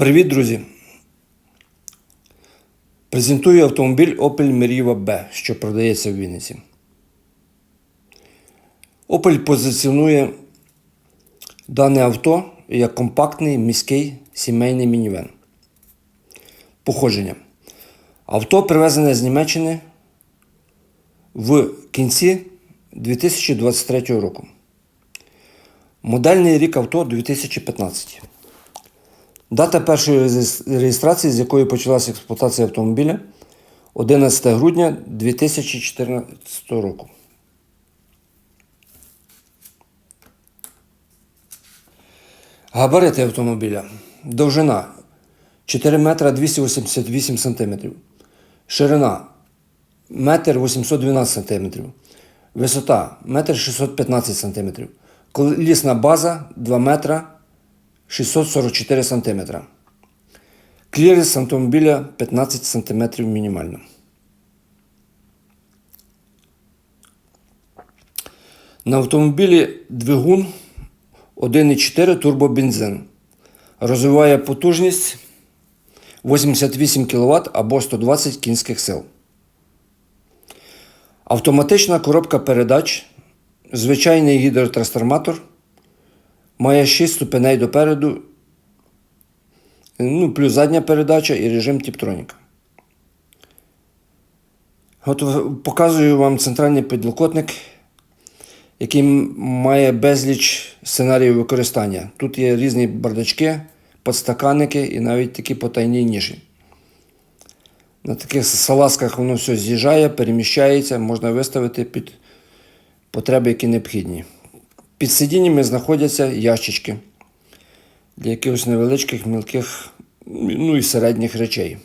Привіт, друзі! Презентую автомобіль Opel Meriva B, що продається в Вінниці. Opel позиціонує дане авто як компактний міський сімейний мінівен. Походження. Авто привезене з Німеччини в кінці 2023 року. Модельний рік авто 2015. Дата першої реєстрації, з якої почалася експлуатація автомобіля 11 грудня 2014 року. Габарити автомобіля. Довжина 4 метра 288 сантиметрів. Ширина 1 812 сантиметрів. Висота 1 615 сантиметрів. Колісна база 2 метра 644 см. Кліренс автомобіля 15 см мінімально. На автомобілі двигун 1,4 турбобензин. Розвиває потужність 88 кВт або 120 кінських сил. Автоматична коробка передач, звичайний гідротрансформатор. Має 6 ступеней допереду, ну, плюс задня передача і режим Тіптроніка. От показую вам центральний підлокотник, який має безліч сценаріїв використання. Тут є різні бардачки, подстаканники і навіть такі потайні ніші. На таких салазках воно все з'їжджає, переміщається, можна виставити під потреби, які необхідні. Під сидіннями знаходяться ящички для якихось невеличких, мілких, ну і середніх речей.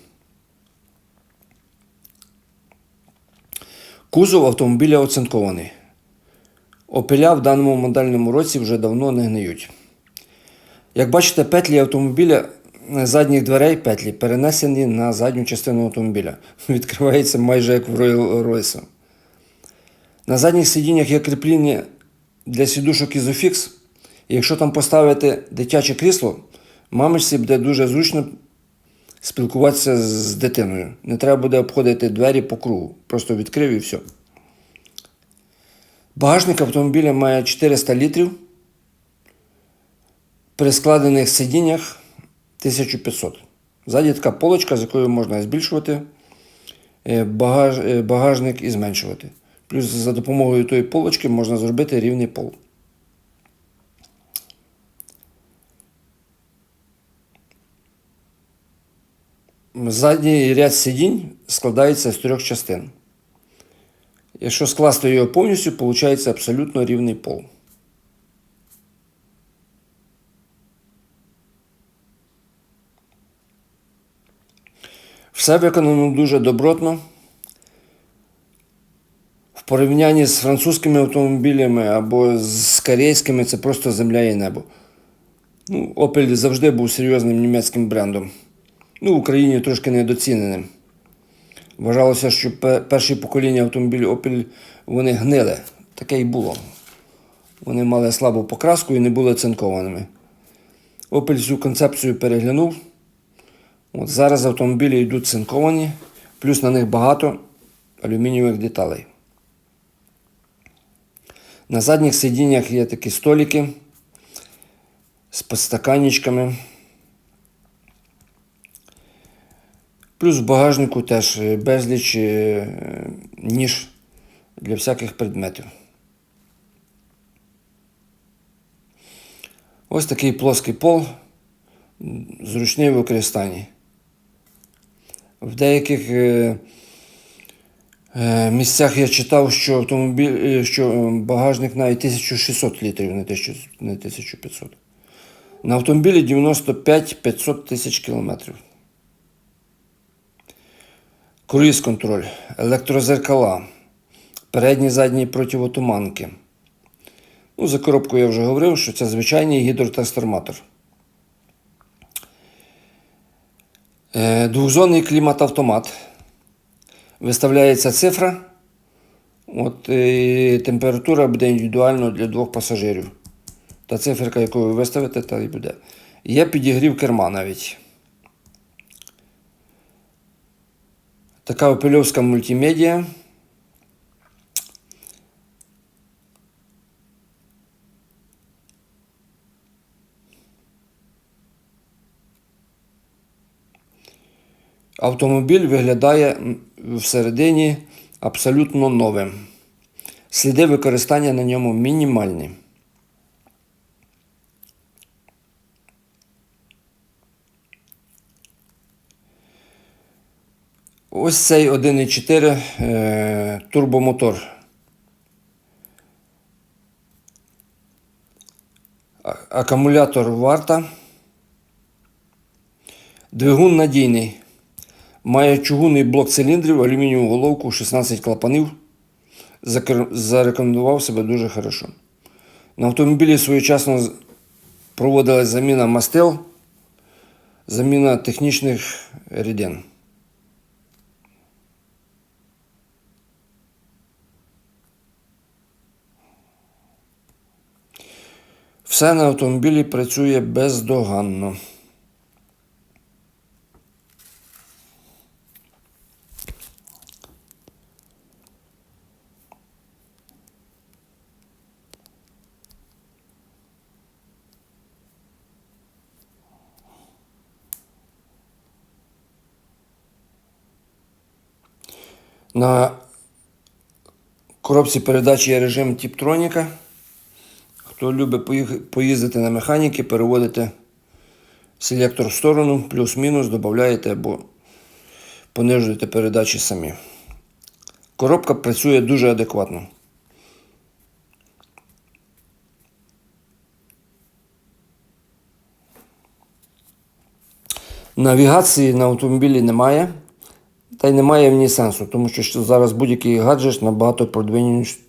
Кузов автомобіля оцинкований. Опеля в даному модельному році вже давно не гниють. Як бачите, петлі автомобіля е, задніх дверей петлі перенесені на задню частину автомобіля. Відкривається майже як в Royal Royce. На задніх сидіннях є кріплення для сідушок Isofix. І якщо там поставити дитяче крісло, мамочці буде дуже зручно спілкуватися з дитиною. Не треба буде обходити двері по кругу. Просто відкрив і все. Багажник автомобіля має 400 літрів. При складених сидіннях 1500. Ззаді така полочка, з якою можна збільшувати е, багаж, е, багажник і зменшувати. Плюс за допомогою тої полочки можна зробити рівний пол. Задній ряд сидінь складається з трьох частин. Якщо скласти його повністю, виходить абсолютно рівний пол. Все виконано дуже добротно. Порівнянні з французькими автомобілями або з корейськими це просто земля і небо. Ну, Opel завжди був серйозним німецьким брендом. Ну, в Україні трошки недоціненим. Вважалося, що перші покоління автомобілів Opel вони гнили. Таке й було. Вони мали слабу покраску і не були цинкованими. Opel цю концепцію переглянув. От зараз автомобілі йдуть цинковані, плюс на них багато алюмінієвих деталей. На задніх сидіннях є такі столики з подстаканничками. Плюс в багажнику теж е, безліч е, ніж для всяких предметів. Ось такий плоский пол, зручний в використанні. В деяких е, місцях я читав, що автомобіль, е, що е, багажник навіть 1600 літрів, не 1000 не 1500. На автомобілі 95-500 тисяч кілометрів. Круїз контроль, електрозеркала, передні задні противотуманки. Ну, за коробку я вже говорив, що це звичайний гідротрансформатор. Е, Двохзонний клімат-автомат. Виставляється цифра. От, і Температура буде індивідуально для двох пасажирів. Та циферка, яку ви виставите, та і буде. Є підігрів керма навіть. Така опельовська мультимедія. Автомобіль виглядає всередині абсолютно новим. Сліди використання на ньому мінімальні. Ось цей 1,4 е, турбомотор. Акумулятор варта. Двигун надійний. Має чугунний блок циліндрів, алюмінієву головку, 16 клапанів. Зарекомендував себе дуже хорошо. На автомобілі своєчасно проводилась заміна мастил, заміна технічних рідин. Все на автомобілі працює бездоганно. На коробці передач є режим Тіптроніка. Хто любить поїздити на механіки, переводите селектор в сторону, плюс-мінус, додаєте або понижуєте передачі самі. Коробка працює дуже адекватно. Навігації на автомобілі немає, та й немає в ній сенсу, тому що зараз будь-який гаджет набагато продвиненіш-